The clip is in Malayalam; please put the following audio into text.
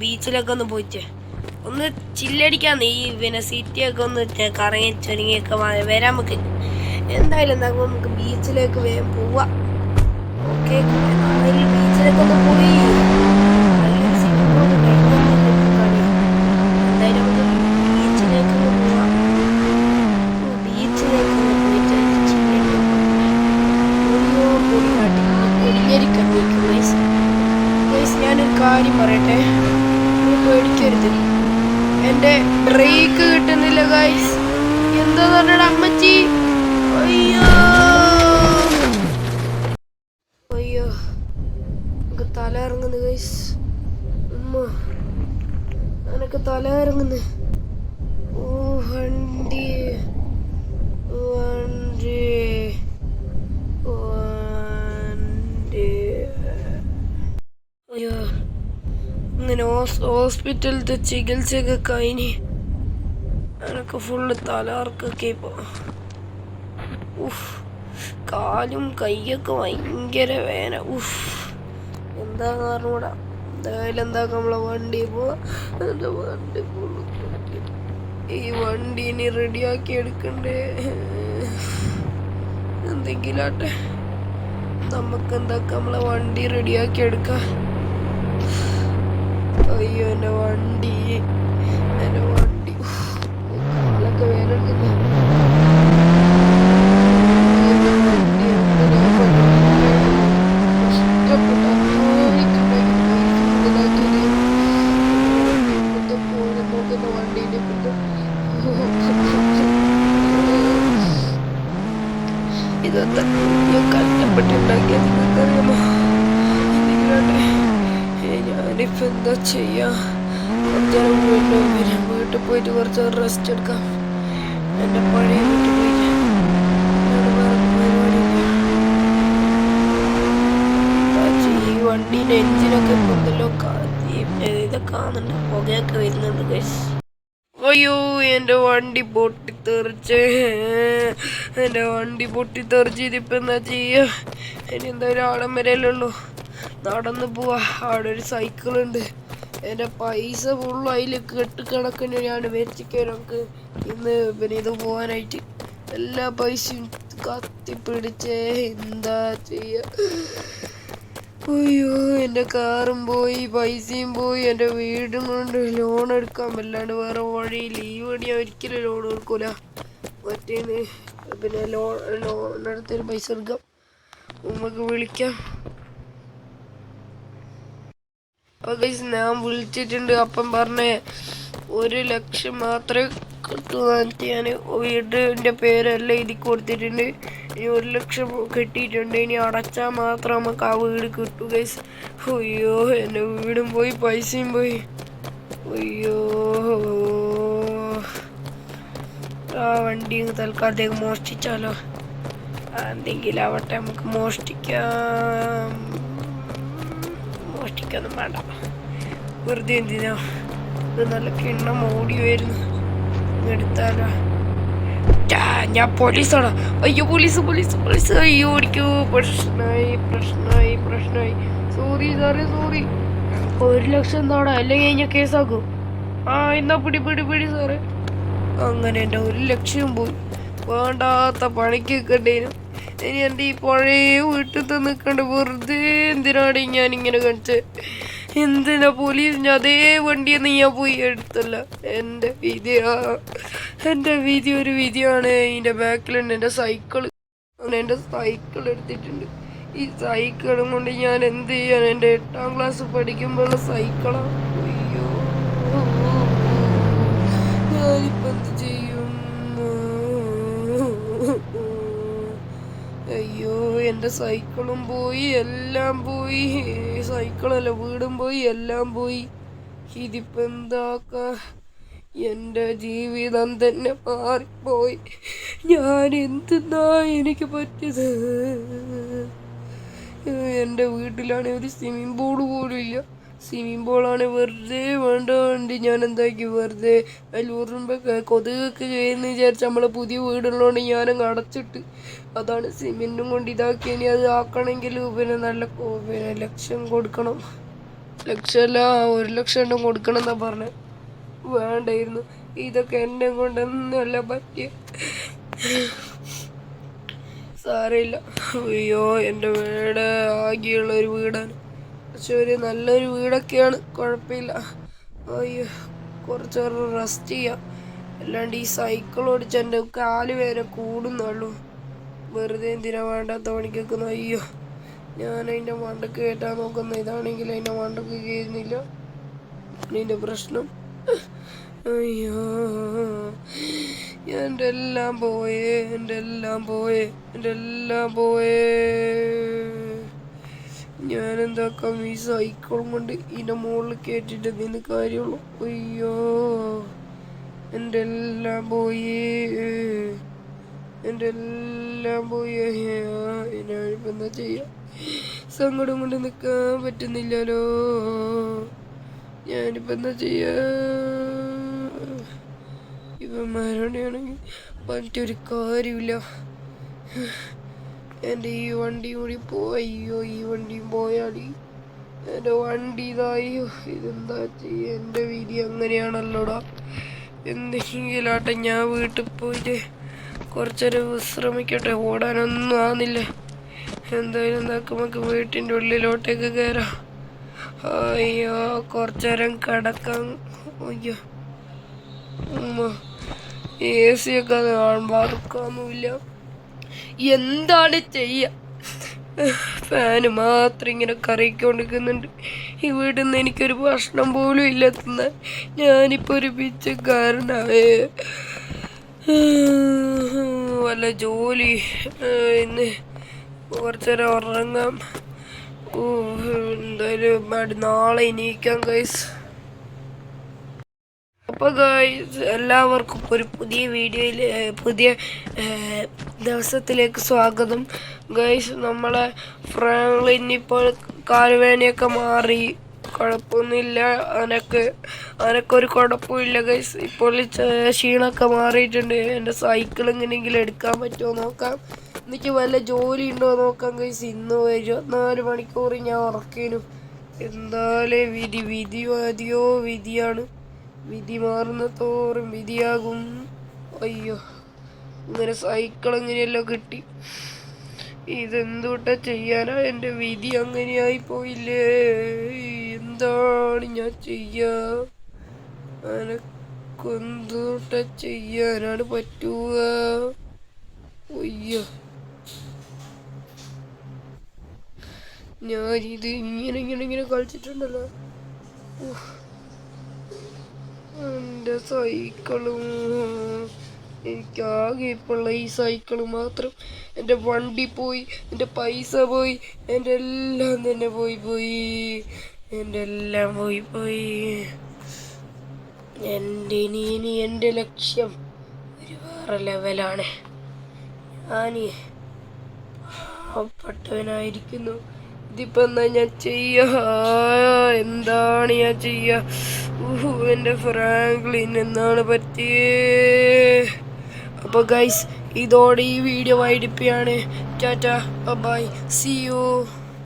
ബീച്ചിലൊക്കെ ഒന്ന് പോയിട്ട് ഒന്ന് ചില്ലടിക്കാന്ന് ഈ പിന്നെ സിറ്റിയൊക്കെ ഒന്ന് കറങ്ങി ചുരുങ്ങിയൊക്കെ വരാൻ നമുക്ക് എന്തായാലും എന്താ നമുക്ക് ബീച്ചിലേക്ക് വേഗം പോവാം. ഓക്കെ ബീച്ചിലൊക്കെ ഒന്ന് പോയി നല്ലൊരു സിനിമ ഒക്കെ കഴിഞ്ഞല്ലേ ഇപ്പൊ കളി. എന്തായാലും നമുക്ക് ബീച്ചിലേക്ക് ഒന്ന് പോവാം ഓ, ബീച്ചിലേക്ക് ഒന്ന് പോയിട്ട് ഒരു ചില്ലടിയൊക്കെ ഓരോ പൊടിയാട്ടി പൊടിഞ്ഞരിക്കണ്ടേക്കും ഗൈസ് ഗൈസ് ഞാനൊരു കാര്യം പറയട്ടെ നീ പേടിക്കരുത് ബ്രേക്ക് കിട്ടുന്നില്ല ഗൈസ് എന്താ പറഞ്ഞ അമ്മച്ചി? അയ്യോ. അയ്യോ. എനിക്ക് തല ഇറങ്ങുന്നു ഗൈസ് ഉമ്മ. അനക്ക് തല ഇറങ്ങുന്നു ഓ. ഹോസ്പിറ്റലിലത്തെ ചികിത്സയൊക്കെ കഴിഞ്ഞ് എനിക്ക് ഫുള്ള് തലാർക്കൊക്കെ ഇപ്പോൾ ഉഫ് കാലും കൈയൊക്കെ ഭയങ്കര വേന ഉഫ് എന്താ കാരണം കൂടെ എന്തായാലും എന്താ നമ്മളെ വണ്ടി പോവാ വണ്ടി ഈ വണ്ടി ഇനി റെഡിയാക്കി എടുക്കണ്ടേ? എന്തെങ്കിലും ആട്ടെ നമുക്ക് എന്താക്കാം നമ്മളെ വണ്ടി റെഡിയാക്കി എടുക്കാം. അയ്യോ എന്റെ വണ്ടി. എന്റെ വണ്ടി. കാലൊക്കെ ഇപ്പോഴത്തെ ഇതൊക്കെ ഞാൻ കഷ്ടപ്പെട്ടുണ്ടാക്കിയത് നിങ്ങൾക്കറിയാമോ? ഇതിലാട്ടെ ഞാനിപ്പോൾ എന്താ ചെയ്യാ? കുറച്ചേരം വീട്ടിൽ പോയിട്ട് കുറച്ച് റെസ്റ്റ് എടുക്കാം. എന്റെ പഴയ വീട്ടിൽ എന്താ ചെയ്യ, ഈ വണ്ടീന്റെ എഞ്ചിനൊക്കെ ഇപ്പം എന്തെല്ലോ ഇതൊക്കെ കാണുന്നുണ്ട്. പുകയൊക്കെ വരുന്നുണ്ട് അയ്യോ എന്റെ വണ്ടി പൊട്ടിത്തെറിച്ച്. എന്റെ വണ്ടി പൊട്ടിത്തെറിച്ച് ഇതിപ്പോൾ എന്താ ചെയ്യുക ഇനി എന്തായാലും ആടം വരെയല്ലുള്ളൂ നടന്നു പോവാ. അവിടെ ഒരു സൈക്കിൾ ഉണ്ട് എന്റെ പൈസ ഫുള്ള് അതിൽ കെട്ടിക്കണക്കിന് ഞാൻ വെച്ചിക്കാൻ നമുക്ക് ഇന്ന് പിന്നെ ഇത് പോകാനായിട്ട് എല്ലാ പൈസയും കത്തിപ്പിടിച്ചേ എന്താ ചെയ്യുക അയ്യോ എന്റെ കാറും പോയി പൈസയും പോയി എന്റെ വീടും കൊണ്ട് ലോൺ എടുക്കാൻ വല്ലാണ്ട് വേറെ വഴി ലീവ് ഞാൻ ഒരിക്കലും ലോൺ എടുക്കൂല മറ്റേന്ന് പിന്നെ ലോൺ ലോൺ എടുത്തൊരു പൈസ എടുക്കാം നമുക്ക് വിളിക്കാം. അപ്പോൾ ഗൈസ് ഞാൻ വിളിച്ചിട്ടുണ്ട്. അപ്പം പറഞ്ഞ ഒരു ലക്ഷം മാത്രമേ കിട്ടൂ എന്നിട്ട് ഞാൻ വീടിന്റെ പേരെല്ലാം എഴുതി കൊടുത്തിട്ടുണ്ട്. ഇനി ഒരു ലക്ഷം കിട്ടിയിട്ടുണ്ട്. ഇനി അടച്ചാൽ മാത്രം നമുക്ക് ആ വീട് കിട്ടൂ ഗൈസ് അയ്യോ എന്റെ വീടും പോയി പൈസയും പോയി. അയ്യോ. ആ വണ്ടി തൽക്കാലത്തേക്ക് മോഷ്ടിച്ചാലോ. എന്തെങ്കിലും ആവട്ടെ നമുക്ക് മോഷ്ടിക്കാം. മോഷ്ടിക്കൊന്നും വേണ്ട. വെറുതെ എന്തിനാ? ഇത് നല്ല കിണ്ണം ഓടി വരുന്നു. എടുത്താലോ? ഞാൻ പോലീസാണ്. അയ്യോ പോലീസ് പോലീസ് പോലീസ്. അയ്യോ ഓടിക്കൂ പ്രശ്നമായി പ്രശ്നമായി പ്രശ്നമായി. സോറി സാറേ സോറി ഒരു ലക്ഷം എന്താടാ അല്ലെങ്കിൽ ഞാൻ കേസാക്കും? ആ എന്നാ പിടി പിടി പിടി സാറേ അങ്ങനെ എന്റെ ഒരു ലക്ഷം പോയി. വേണ്ടാത്ത പണിക്ക് നിൽക്കണ്ടേനു ഇനി എന്റെ ഈ പഴയ വീട്ടിൽ നിൽക്കണ്ട വെറുതെ എന്തിനാണ് ഞാൻ ഇങ്ങനെ കാണിച്ചത് എന്തിനാ പോലീസ് ഞാൻ അതേ വണ്ടിയെന്ന് ഞാൻ പോയി എടുത്തല്ല? എന്റെ വിധിയാ. എന്റെ വിധി ഒരു വിധിയാണ്. ഇതിന്റെ ബാക്കിലുണ്ട് എന്റെ സൈക്കിൾ എന്റെ സൈക്കിൾ എടുത്തിട്ടുണ്ട്. ഈ സൈക്കിളും കൊണ്ട് ഞാൻ എന്ത് ചെയ്യാൻ? എന്റെ എട്ടാം ക്ലാസ് പഠിക്കുമ്പോഴുള്ള സൈക്കിളാണ് എന്റെ സൈക്കിളും പോയി എല്ലാം പോയി. സൈക്കിളല്ല വീടും പോയി എല്ലാം പോയി. ഇതിപ്പോ എന്താക്ക? എന്റെ ജീവിതം തന്നെ മാറിപ്പോയി. ഞാൻ എന്തെന്നാ എനിക്ക് പറ്റിയത്? എന്റെ വീട്ടിലാണെങ്കിൽ ഒരു സ്വിമ്മിംഗ് പൂൾ പോലും ഇല്ല. സ്വിമ്മിംഗ് പൂളാണ് വെറുതെ വേണ്ട വേണ്ടി. ഞാൻ എന്താക്കി വെറുതെ ഊറുമ്പോൾ കൊതുകൊക്കെ കയറുന്ന വിചാരിച്ച് നമ്മളെ പുതിയ വീടുള്ളതുകൊണ്ട് ഞാനങ്ങ് അടച്ചിട്ട് അതാണ് സിമെന്റും കൊണ്ട് ഇതാക്കി ഇനി അത് ആക്കണമെങ്കിൽ പിന്നെ നല്ല പിന്നെ ലക്ഷം കൊടുക്കണം. ലക്ഷമല്ല ഒരു ലക്ഷം എണ്ണം കൊടുക്കണം എന്നാ പറഞ്ഞത് വേണ്ടായിരുന്നു. ഇതൊക്കെ എന്നെ കൊണ്ടൊന്നുമല്ല പറ്റിയ. സാരമില്ല. അയ്യോ എന്റെ വീട് ആകെയുള്ള ഒരു വീടാണ്. പക്ഷെ ഒരു നല്ലൊരു വീടൊക്കെയാണ്. കുഴപ്പമില്ല. അയ്യോ കുറച്ച് റെസ്റ്റ് ചെയ്യാം. അല്ലാണ്ട് ഈ സൈക്കിൾ ഓടിച്ച് എന്റെ കാൽ വേറെ കൂടുന്നുള്ളൂ വെറുതെ എന്തിനാ വേണ്ടാത്ത പണിക്കൊക്കെ അയ്യോ ഞാൻ അതിന്റെ മണ്ടക്ക് കയറ്റാൻ നോക്കുന്ന. ഇതാണെങ്കിൽ അതിന്റെ മണ്ടക്ക് കയറുന്നില്ല. അതിന്റെ പ്രശ്നം. അയ്യോ എന്റെ എല്ലാം പോയേ എന്റെ എല്ലാം പോയേ എന്റെ എല്ലാം പോയേ. ഞാൻ എന്താക്കാം ഈ സൈക്കിളും കൊണ്ട് ഇതിന്റെ മുകളിൽ കേട്ടിട്ട് നിന്ന് കാര്യമുള്ളൂ. അയ്യോ എന്റെ എല്ലാം പോയി? എന്റെ എല്ലാം പോയി? ഞാനിപ്പോൾ എന്താ ചെയ്യാ? സങ്കടം കൊണ്ട് നിൽക്കാൻ പറ്റുന്നില്ലല്ലോ. ഞാനിപ്പോൾ എന്താ ചെയ്യാ? ഇവന്മാരോടെയാണെങ്കിൽ പറ്റിയൊരു കാര്യമില്ല. എന്റെ ഈ വണ്ടി കൂടി പോയോ ഈ വണ്ടിയും പോയാടി. എന്റെ വണ്ടി ഇതായോ ഇതെന്താ ചെയ്യുക എന്റെ വിധി അങ്ങനെയാണല്ലോടാ. എന്തെങ്കിലാട്ടെ ഞാൻ വീട്ടിൽ പോയിട്ട് കുറച്ചൊരു വിശ്രമിക്കട്ടെ. ഓടാനൊന്നും ആന്നില്ല എന്തായാലും നമുക്ക് വീട്ടിന്റെ ഉള്ളിലോട്ടേക്ക് കയറാം അയ്യോ കുറച്ചേരം കിടക്കാൻ അയ്യോ. എ സി ഒക്കെ വർക്കൊന്നുമില്ല എന്താണ് ചെയ്യ? ഫാന് മാത്രം ഇങ്ങനെ കറിക്കൊണ്ടിരിക്കുന്നുണ്ട് നിന്ന് എനിക്കൊരു ഭക്ഷണം പോലും ഇല്ല തിന്നാൻ. ഞാനിപ്പോൾ ഒരു പിച്ചക്കാരനാവേ വല്ല ജോലി ഇന്ന് കുറച്ചേരം ഉറങ്ങാം. ഓ എന്തായാലും നാളെ എണീക്കാം ഗൈസ് അപ്പോൾ ഗൈസ് എല്ലാവർക്കും ഒരു പുതിയ വീഡിയോയിൽ പുതിയ ദിവസത്തിലേക്ക് സ്വാഗതം. ഗൈസ് നമ്മളെ ഫ്രാങ്ക്ലിൻ ഇപ്പോൾ കാലുവേനയൊക്കെ മാറി. കുഴപ്പമൊന്നുമില്ല. അനക്ക് ഒരു കുഴപ്പമില്ല ഗൈസ് ഇപ്പോൾ ക്ഷീണമൊക്കെ മാറിയിട്ടുണ്ട്. എന്റെ സൈക്കിൾ എങ്ങനെയെങ്കിലും എടുക്കാൻ പറ്റുമോ നോക്കാം. എനിക്ക് വല്ല ജോലി ഉണ്ടോ നോക്കാം ഗൈസ് ഇന്ന് ഇരുപത്തിനാല് മണിക്കൂർ ഞാൻ ഉറക്കേനു. എന്തായാലും വിധി വിധി മതിയോ വിധിയാണ്. വിധി മാറുന്ന തോറും വിധിയാകും. അയ്യോ ഇങ്ങനെ സൈക്കിൾ എങ്ങനെയല്ലോ കിട്ടി. ഇതെന്തൂട്ട ചെയ്യാനാ? എന്റെ വിധി അങ്ങനെയായി പോയില്ലേ? എന്താണ് ഞാൻ ചെയ്യാ? എനക്കെന്തൂട്ട ചെയ്യാനാണ് പറ്റുക? അയ്യോ. ഞാനിത് ഇങ്ങനെ ഇങ്ങനെ ഇങ്ങനെ കളിച്ചിട്ടുണ്ടല്ലോ. എന്റെ സൈക്കിളും എനിക്കാകെ ഇപ്പോഴുള്ള ഈ സൈക്കിൾ മാത്രം. എന്റെ വണ്ടി പോയി എന്റെ പൈസ പോയി എന്റെ എല്ലാം തന്നെ പോയി പോയി. എന്റെ എല്ലാം പോയി പോയി. എന്റെ ഇനി ഇനി എന്റെ ലക്ഷ്യം ഒരു വേറെ ലെവലാണ്. ഞാൻ പാവപ്പെട്ടവനായിരിക്കുന്നു. ഇതിപ്പോ എന്താ ഞാൻ ചെയ്യാ? എന്താണ് ഞാൻ ചെയ്യാ? ഊഹു എന്റെ ഫ്രാങ്ക്ലിൻ എന്നാണ് പറ്റിയേ. അപ്പോൾ ഗൈസ് ഇതോടെ ഈ വീഡിയോ വൈഡിപ്പിയാണ് ടാറ്റ ബൈ സി യു